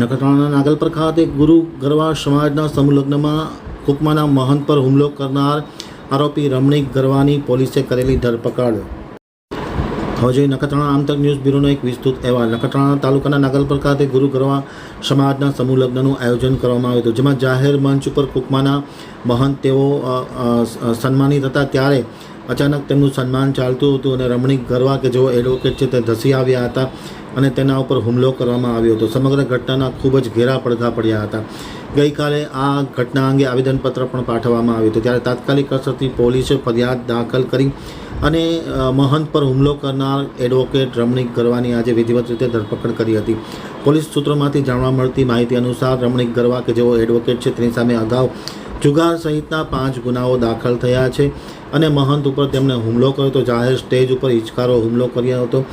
નખત્રાણાના નાગલપર ખાતે ગુરુ ગરવા સમાજના સમૂહલગ્નમાં કુકમાના મહંત પર હુમલો કરનાર આરોપી રમણીક ગરવાની પોલીસે કરેલી ધરપકડ. હવે જોઈએ નખત્રાણા આમતક ન્યૂઝ બ્યુરોનો એક વિસ્તૃત અહેવાલ. નખત્રાણા તાલુકાના નાગલપર ખાતે ગુરુ ગરવા સમાજના સમૂહ લગ્નનું આયોજન કરવામાં આવ્યું હતું, જેમાં જાહેર મંચ ઉપર કુકમાના મહંત તેઓ સન્માનિત હતા. ત્યારે અચાનક તેમનું સન્માન ચાલતું હતું અને રમણીક ગરવા કે જેઓ એડવોકેટ છે તે ધસી આવ્યા હતા અને તેના ઉપર હુમલો કરવામાં આવ્યો હતો. સમગ્ર ઘટનાના ખૂબ જ ઘેરા પડઘા પડ્યા હતા. ગઈકાલે આ ઘટના અંગે આવેદનપત્ર પણ પાઠવવામાં આવ્યું હતું. ત્યારે તાત્કાલિક અસરથી પોલીસે ફરિયાદ દાખલ કરી અને મહંત પર હુમલો કરનાર એડવોકેટ રમણીક ગરવાની આજે વિધિવત રીતે ધરપકડ કરી હતી. પોલીસ સૂત્રોમાંથી જાણવા મળતી માહિતી અનુસાર રમણીક ગરવા કે જેઓ એડવોકેટ છે તેની સામે અગાઉ જુગાર સહિતના પાંચ ગુનાઓ દાખલ થયા છે અને મહંત ઉપર તેમણે હુમલો કર્યો હતો. જાહેર સ્ટેજ ઉપર હિચકારો હુમલો કર્યો હતો.